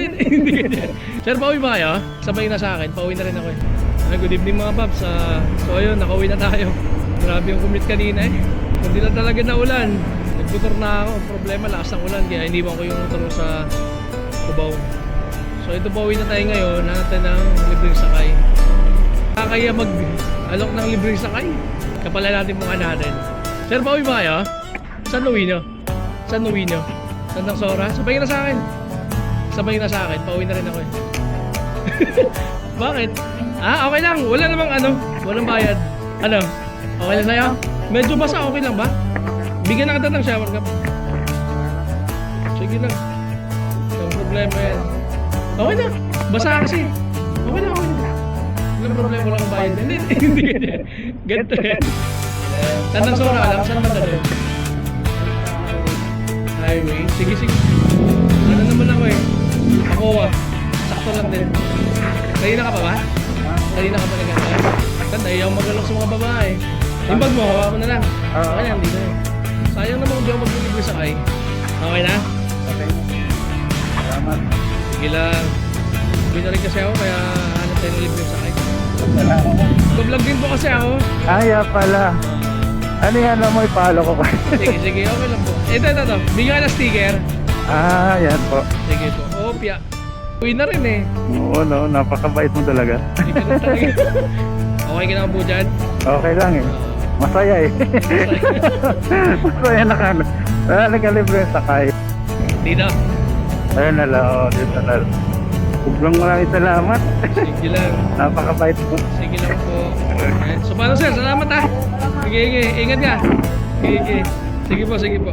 Hindi, hindi. Sir, pauwi ba kayo? Sabay na sa akin, pauwi na rin ako eh. Ay, good evening mga paps. Ah, so ayun, nakauwi na tayo. Grabe yung commute kanina eh. Hindi lang talaga na ulan. Nagbutor na ako. Problema, lakas ng ulan. Kaya iniwan ko yung motor sa Cubao. So ito pauwi na tayo ngayon. Natin ng libreng sakay. Kaya mag-alok ng libreng sakay. Kapala natin mukha natin. Sir, pauwi ba kayo? Saan uwi nyo? Saan uwi nyo? Saan ng Sora? Sabay na sa akin. Sabay na sa akin. Pauwi na rin ako eh. Bakit? Ah, okay lang. Wala namang ano. Walang bayad. Ano? Okay lang sa'yo? Medyo basa. Okay lang ba? Bigyan na kita ng shower cup. Sige lang. Walang problema yan. Okay na. Basa kasi. Okay na, okay na. Walang problema. Walang bayad. Hindi, hindi ganyan. Ganito yan. Saan ang Sora? Alam? Saan ba dali? Highway. Sige, sige. Kanina ka pa ba? Kanina ka pa naganda? Kan, ayaw magalok sa mga babae. Yung bag mo, hawa mo na lang. Oo. Okay lang, dito na. Sayang naman kung di ako magbibigay sa kay. Okay na? Okay. Salamat. Sige lang. Hindi na rin kasi ako, kaya hanap tayo ng libre sa kay. Salamat. Mag-vlog din po kasi ako. Aya pala. Ano yan mo ipalo ko pa? Sige, sige, okay lang po. Ito, ito, ito. Bigyan ka ng sticker. ah, yan po. Sige po. Opya. Uwi na rin eh. Oo, no, napakabait mo talaga. Okay ka na po dyan? Okay lang eh. Masaya eh. Masaya na ka. Ah, nagkalibre sakay. Dito. Ayun na lang, oh, dito na lang. Sobrang maraming salamat. Sige lang. Napakabait mo. Sige lang po. Ayan. So paano sir? Salamat ah. Sige, sige. Ingat ka. Sige, sige. Sige po, sige po.